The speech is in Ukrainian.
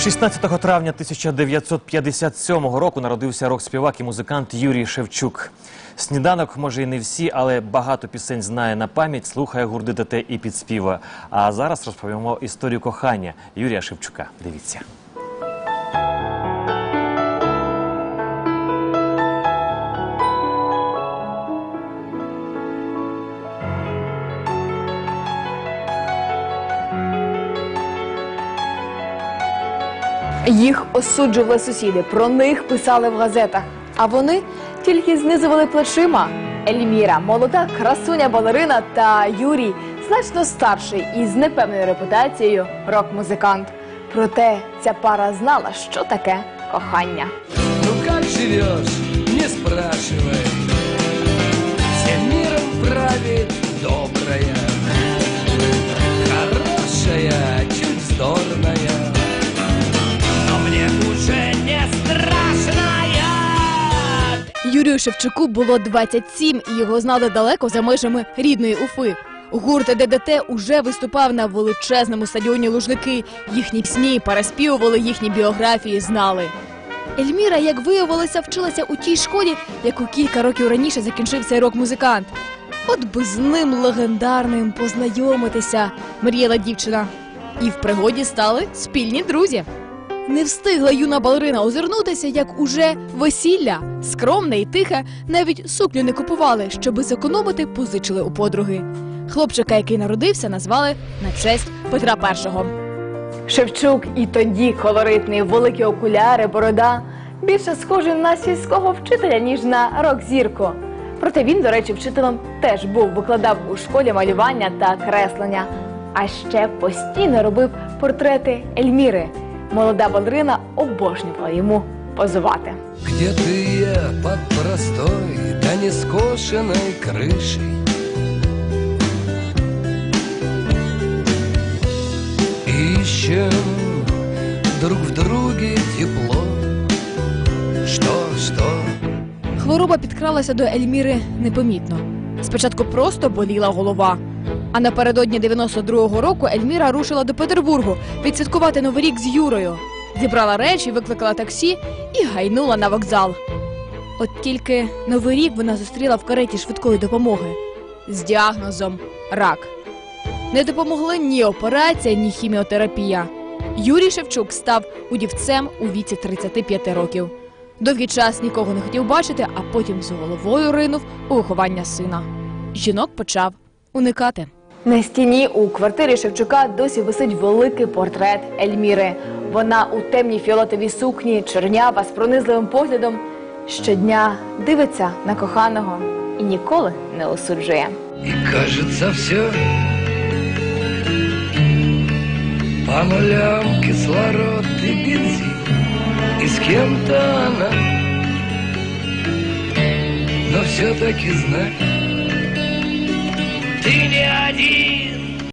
16 травня 1957 року народився рок-співак і музикант Юрій Шевчук. Сніданок, може, і не всі, але багато пісень знає на пам'ять, слухає гурди ДТ і підспіва. А зараз розповімо історію кохання Юрія Шевчука. Дивіться. Їх осуджували сусіди, про них писали в газетах. А вони тільки знизували плечима. Ельміра, молода красуня балерина та Юрій, значно старший і з непевною репутацією рок-музикант. Проте ця пара знала, що таке кохання. Ну как живешь, не спрашивай уже не страшная Юрію Шевчуку було 27, і його знали далеко за межами рідної Уфи. Гурт ДДТ уже виступав на величезному стадіоні Лужники. Їхні пісні переспівували, їхні біографії знали. Ельміра, як виявилося, вчилася у тій школі, яку кілька років раніше закінчив цей рок-музикант. От би з ним легендарним познайомитися, мріяла дівчина. І в пригоді стали спільні друзі. Не встигла юна балерина озирнутися, як уже весілля. Скромне і тихе, навіть сукню не купували, щоби зекономити, позичили у подруги. Хлопчика, який народився, назвали на честь Петра І. Шевчук і тоді колоритний, великі окуляри, борода. Більше схожий на сільського вчителя, ніж на рок-зірку. Проте він, до речі, вчителем теж був, викладав у школі малювання та креслення. А ще постійно робив портрети Ельміри. Молода балерина обожнювала йому позувати. Где ты я под простой, да не скошенной крышей Ищем друг в друге тепло Что, что? Хвороба підкралася до Ельміри непомітно. Спочатку просто боліла голова. А напередодні 92-го року Ельміра рушила до Петербургу відсвяткувати новий рік з Юрою. Зібрала речі, викликала таксі і гайнула на вокзал. От тільки новий рік вона зустріла в кареті швидкої допомоги з діагнозом рак. Не допомогли ні операція, ні хіміотерапія. Юрій Шевчук став удівцем у віці 35 років. Довгий час нікого не хотів бачити, а потім з головою ринув у виховання сина. Жінок почав уникати. На стіні у квартирі Шевчука досі висить великий портрет Ельміри. Вона у темній фіолетовій сукні, чорнява з пронизливим поглядом. Щодня дивиться на коханого і ніколи не осуджує. И кажется все По нулям кислород и бензин И с кем-то она Но все-таки знай Ты не один